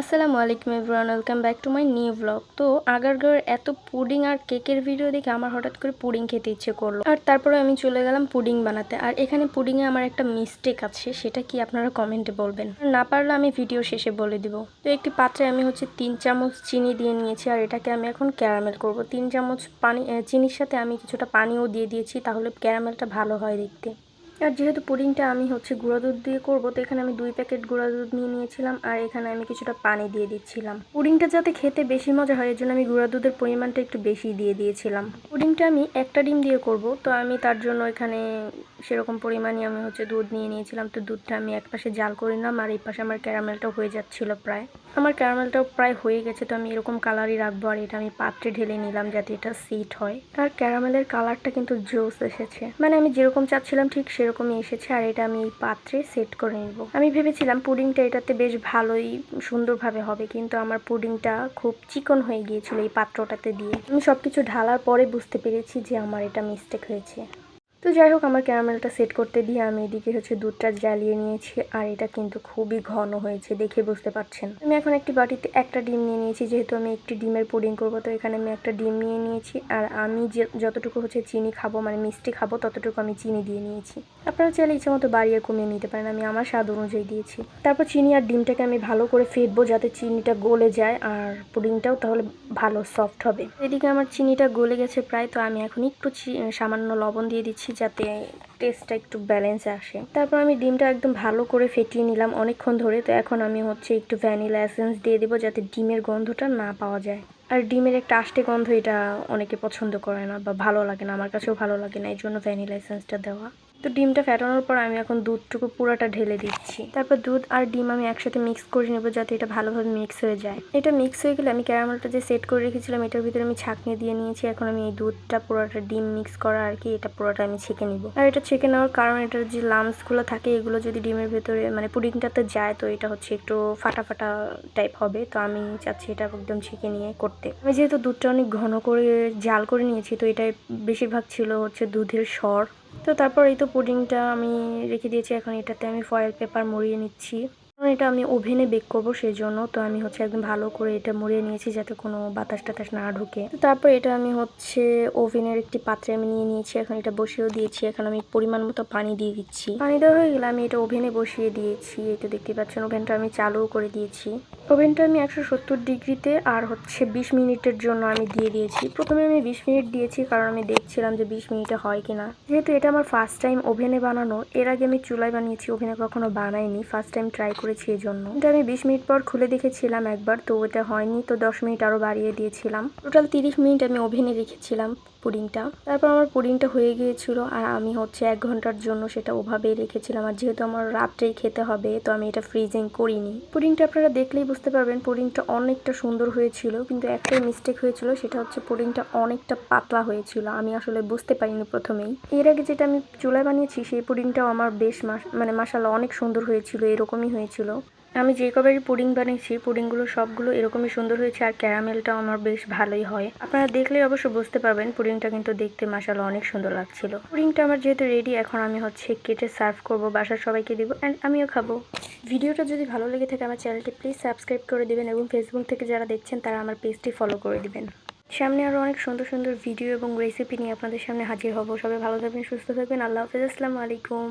আসসালামু আলাইকুম everyone, welcome back to my new blog. তো আগারগার এত পুডিং আর কেকের ভিডিও দেখে আমার হঠাৎ করে পুডিং খেতে ইচ্ছে করল। আর তারপরে আমি চলে গেলাম পুডিং বানাতে। আর এখানে পুডিংয়ে আমার একটা মিস্টেক আছে, সেটা কি আপনারা কমেন্টে বলবেন? না পারলে আমি ভিডিও শেষে বলে দিব। তো একটি পাত্রে আমি হচ্ছে তিন চামচ চিনি দিয়ে নিয়েছি, আর এটাকে আমি এখন ক্যারামেল করব। তিন চামচ পানি চিনির সাথে আমি কিছুটা পানিও দিয়ে দিয়েছি, তাহলে ক্যারামেলটা ভালো হয় দেখতে। আর যেহেতু পুডিংটা আমি হচ্ছে গুঁড়া দুধ দিয়ে করব, তো এখানে আমি দুই প্যাকেট গুঁড়া দুধ নিয়ে নিয়েছিলাম আর এখানে আমি কিছুটা পানি দিয়ে দিচ্ছিলাম। পুডিংটা যাতে খেতে বেশি মজা হয়, এর জন্য আমি গুঁড়া দুধের পরিমাণটা একটু বেশি দিয়ে দিয়েছিলাম। পুডিংটা আমি একটা ডিম দিয়ে করব, তো আমি তার জন্য এখানে সেরকম পরিমাণই আমি হচ্ছে দুধ নিয়ে নিয়েছিলাম। তো দুধটা আমি এক পাশে জাল করে নিলাম আর এই পাশে আমার ক্যারামেলটাও হয়ে যাচ্ছিল প্রায়। আমার ক্যারামেলটাও প্রায় হয়ে গেছে, তো আমি এরকম কালারই রাখব আর এটা আমি পাত্রে ঢেলে নিলাম যাতে এটা সিট হয়। আর ক্যারামেলের কালারটা কিন্তু জোস এসেছে। মানে আমি যেরকম চাচ্ছিলাম ঠিক সেরকমই এসেছে আর এটা আমি এই পাত্রে সেট করে নিব। আমি ভেবেছিলাম পুডিংটা এটাতে বেশ ভালোই সুন্দরভাবে হবে, কিন্তু আমার পুডিংটা খুব চিকন হয়ে গিয়েছিল এই পাত্রটাতে দিয়ে। আমি সবকিছু ঢালার পরে বুঝতে পেরেছি যে আমার এটা মিস্টেক হয়েছে। তো যাই হোক, আমার ক্যারামেলটা সেট করতে দিয়ে আমি এদিকে হচ্ছে দুধটা জ্বালিয়ে নিয়েছি আর এটা কিন্তু খুবই ঘন হয়েছে দেখে বুঝতে পারছেন। আমি এখন একটি বাটিতে একটা ডিম নিয়ে নিয়েছি, যেহেতু আমি একটি ডিমের পুডিং করব, তো এখানে আমি একটা ডিম নিয়ে নিয়েছি আর আমি যে যতটুকু হচ্ছে চিনি খাব মানে মিষ্টি খাব, ততটুকু আমি চিনি দিয়ে নিয়েছি। আপনারা চাইলে ইচ্ছে মতো বাড়িয়ে কমিয়ে নিতে পারেন, আমি আমার স্বাদ অনুযায়ী দিয়েছি। তারপর চিনি আর ডিমটাকে আমি ভালো করে ফেটবো যাতে চিনিটা গলে যায় আর পুডিংটাও তাহলে ভালো সফট হবে। এদিকে আমার চিনিটা গলে গেছে প্রায়, তো আমি এখন একটু সামান্য লবণ দিয়ে দিচ্ছি। যাতে টেস্টটা একটু ব্যালেন্স আসে। তারপর আমি ডিমটা একদম ভালো করে ফেটিয়ে নিলাম অনেকক্ষণ ধরে। তো এখন আমি হচ্ছে একটু ভ্যানিলা এসেন্স দিয়ে দেবো যাতে ডিমের গন্ধটা না পাওয়া যায়। আর ডিমের একটা আষ্টে গন্ধ এটা অনেকে পছন্দ করে না বা ভালো লাগে না, আমার কাছেও ভালো লাগে না এই জন্য ভ্যানিলা এসেন্সটা দেওয়া। তো ডিমটা ফেটানোর পর আমি এখন দুধটুকু পুরোটা ঢেলে দিচ্ছি। তারপর দুধ আর ডিম আমি একসাথে মিক্স করে নেব যাতে এটা ভালোভাবে মিক্স হয়ে যায়। এটা মিক্স হয়ে গেলে আমি ক্যারামেলটা যে সেট করে রেখেছিলাম, এটার ভিতরে আমি ছাঁকনি দিয়ে নিয়েছি। এখন আমি এই দুধটা পুরোটা ডিম মিক্স করা আর কি, এটা পুরোটা আমি ছেঁকে নিব। আর এটা ছেঁকে নেওয়ার কারণ, এটার যে লামসগুলো থাকে, এগুলো যদি ডিমের ভেতরে মানে পুডিংটাতে যায়, তো এটা হচ্ছে একটু ফাটা ফাটা টাইপ হবে। তো আমি চাচ্ছি এটা একদম ছেঁকে নিয়ে করতে। আমি যেহেতু দুধটা অনেক ঘন করে জাল করে নিয়েছি, তো এটাই বেশিরভাগ ছিল হচ্ছে দুধের স্বর তো তারপর এই তো পুডিংটা আমি রেখে দিয়েছি, এখন এটাতে আমি ফয়েল পেপার মরিয়ে নিচ্ছি। কারণ এটা আমি ওভেনে বেক করব সেই জন্য তো আমি হচ্ছে একদম ভালো করে এটা মুড়িয়ে নিয়েছি যাতে কোনো বাতাস টাতাস না ঢুকে। তো তারপর এটা আমি হচ্ছে ওভেনের একটি পাত্রে আমি নিয়ে নিয়েছি, এখন এটা বসিয়েও দিয়েছি, এখন আমি পরিমাণ মতো পানি দিয়ে দিচ্ছি। পানি দেওয়া হয়ে গেলে আমি এটা ওভেনে বসিয়ে দিয়েছি, এই তো দেখতে পাচ্ছেন ওভেনটা আমি চালুও করে দিয়েছি। ওভেনটা আমি একশো সত্তর ডিগ্রিতে আর হচ্ছে বিশ মিনিটের জন্য আমি দিয়ে দিয়েছি। প্রথমে আমি বিশ মিনিট দিয়েছি কারণ আমি দেখছিলাম যে বিশ মিনিটে হয় কি না যেহেতু এটা আমার ফার্স্ট টাইম ওভেনে বানানো, এর আগে আমি চুলায় বানিয়েছি, ওভেনে কখনো বানাইনি ফার্স্ট টাইম ট্রাই করেছি এই জন্য এটা আমি বিশ মিনিট পর খুলে দেখেছিলাম একবার, তো ওটা হয়নি, তো দশ মিনিট আরও বাড়িয়ে দিয়েছিলাম। টোটাল তিরিশ মিনিট আমি ওভেনে রেখেছিলাম পুডিংটা। তারপর আমার পুডিংটা হয়ে গিয়েছিল আর আমি হচ্ছে এক ঘণ্টার জন্য সেটা ওভাবেই রেখেছিলাম। আর যেহেতু আমার রাত্রেই খেতে হবে, তো আমি এটা ফ্রিজিং করিনি। পুডিংটা আপনারা দেখলেই বুঝতে পারবেন পুডিংটা অনেকটা সুন্দর হয়েছিল, কিন্তু একটাই মিস্টেক হয়েছিল, সেটা হচ্ছে পুডিংটা অনেকটা পাতলা হয়েছিল। আমি আসলে বুঝতে পারিনি প্রথমেই। এর আগে যেটা আমি চুলায় বানিয়েছি, সেই পুডিংটাও আমার বেশ মানে মাসাল অনেক সুন্দর হয়েছিল, এরকমই হয়েছিল। আমি যে কবারই পুডিং বানিয়েছি পুডিংগুলো সবগুলো এরকমই সুন্দর হয়েছে আর ক্যারামেলটাও আমার বেশ ভালোই হয়। আপনারা দেখলে অবশ্য বুঝতে পারবেন, পুডিংটা কিন্তু দেখতে মাসাল্লাহ অনেক সুন্দর লাগছিল। পুডিংটা আমার যেহেতু রেডি এখন আমি হচ্ছে কেটে সার্ভ করব, বাসার সবাইকে দিব অ্যান্ড আমিও খাব। ভিডিওটা যদি ভালো লেগে থাকে আমার চ্যানেলটি প্লিজ সাবস্ক্রাইব করে দিবেন এবং ফেসবুক থেকে যারা দেখছেন তারা আমার পেজটি ফলো করে দিবেন। সামনে আরও অনেক সুন্দর সুন্দর ভিডিও এবং রেসিপি নিয়ে আপনাদের সামনে হাজির হব। সবাই ভালো থাকবেন, সুস্থ থাকবেন। আল্লাহ হাফেজ। আসসালামু আলাইকুম।